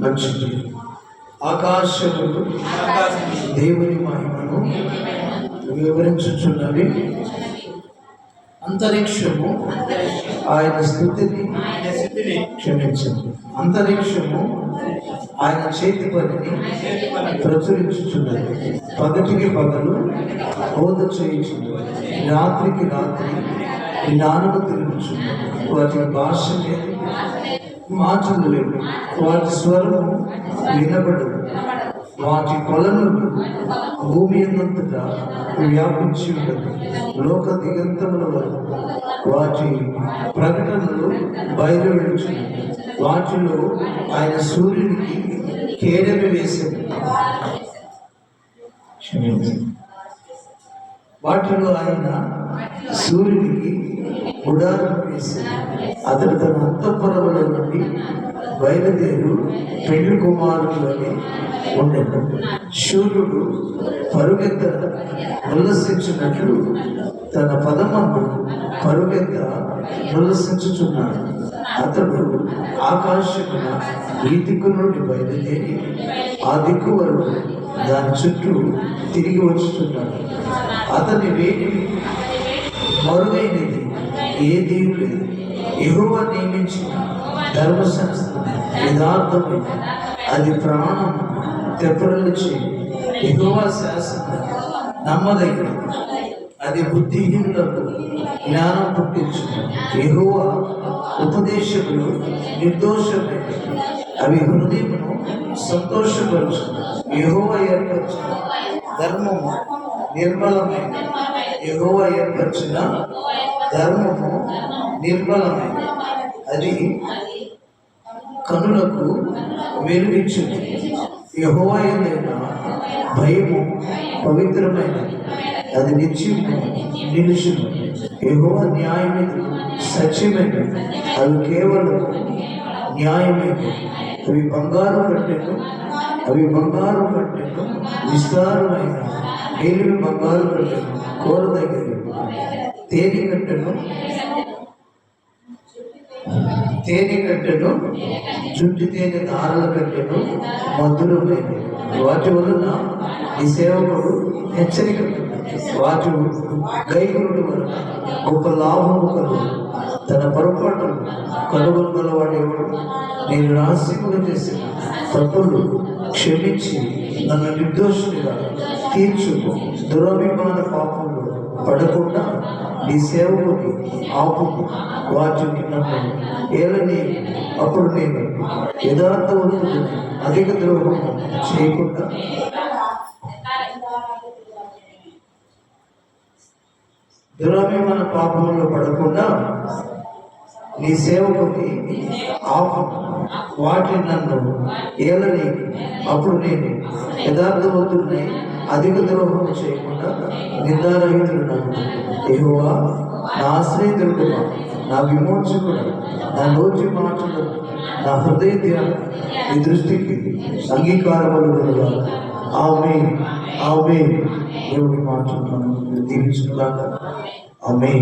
మంచిది ఆకాశములు దేవుని మహిమను వివరించుచున్నవి. అంతరిక్షము ఆయన స్థుతిని క్షమించండి అంతరిక్షము ఆయన చేతి పనిని ప్రచురించుచున్నది. పగటికి పగలు బోధ చేయుచున్నది. రాత్రికి రాత్రి జ్ఞానము తిరుగుచున్నది వాటి భాష లేదు మాటలు లేవు వాటి స్వరం వినబడదు. వాటి కొలను భూమి ఎంతంతటా వ్యాపించి ఉండదు. లోక దిగంతముల వరకు వాటి ప్రకటనలు బయలువెడుచు వాటిలో ఆయన సూర్యునికి కేడమి వేసింది? వాటిలో ఆయన సూర్యునికి గుడారం వేసి అతడు తన అంతఃపురంలో నుండి బయలుదేరు పెళ్ళి కుమారులని ఉండెను. సూర్యుడు పరుగెత్త ఉల్లసించినట్లు తన పదమను పరుగెత్త ఉల్లసించుచున్నాడు. అతడు ఆకాశమున ఈ దిక్కు నుండి బయలుదేరి ఆ దిక్కు వరకు దాని చుట్టూ తిరిగి వచ్చుతున్నాడు అతని వేడి మరుగైనది ఏదీ లేదు. ఎగువ నియమించిన ధర్మశాస్త్రం యథార్థమైన అది ప్రాణం తెప్పరలిచి ఎగువ శాస్త్రం నమ్మదగిన అది బుద్ధిహీనులకు జ్ఞానం పుట్టించు. ఎగువ ఉపదేశకులు నిర్దోషమైన అవి హృదయమును సంతోషపరచు. ఎగువ ఏర్పరచిన ధర్మము నిర్మలమైన ఎగువ ఏర్పరిచిన ధర్మము నిర్మలమైన అది కనులకు వెలుగించింది యహోవ ఏదైనా భయము పవిత్రమైనది అది నిత్యము నిలుచును. యహోవ న్యాయమైనది సత్యమైనది అది కేవలం న్యాయమైనది అవి బంగారు కట్టెను అవి బంగారు కట్టెను విస్తారమైన ఏలిమి బంగారు కట్టెను కోరదగిన తేలి తేనె కట్టెను తేనె కట్టెను జుట్టు తేనె దారుల కట్టెను మధురమైన వాటి వలన ఈ సేవకుడు హెచ్చరిక వాటి గైకుడు వలన గొప్ప లాభము కలుగు. తన పొరపాటు కనుగొనగలవాడేవాడు నేను రహస్యముగా చేసిన తప్పులు క్షమించి నన్ను నిర్దోషునిగా తీర్చు దురభిమాన పాపంలో పడకుండా నీ సేవకుని ఆపు వాటిని నన్ను ఏలని అప్పుడు నేను యథార్థవంతుడు అధిక ద్రోహం చేయకుండా. దురభిమాన పాపంలో పడకుండా నీ సేవకుని ఆపు. వాటిని నన్ను ఏలని అప్పుడు నేను యథార్థవంతుడిని అధిక ద్రోహం చేయకుండా నిందారహితుడు నన్ను నా ఆశ్రయితుడు నా విమోచకుడు నా నోటి మాటలు నా హృదయ ధ్యానం ఈ దృష్టికి అంగీకారములుగా ఆమె ఆమె దేవుడి మార్చుకున్నాను దీవించుకున్నాక ఆమె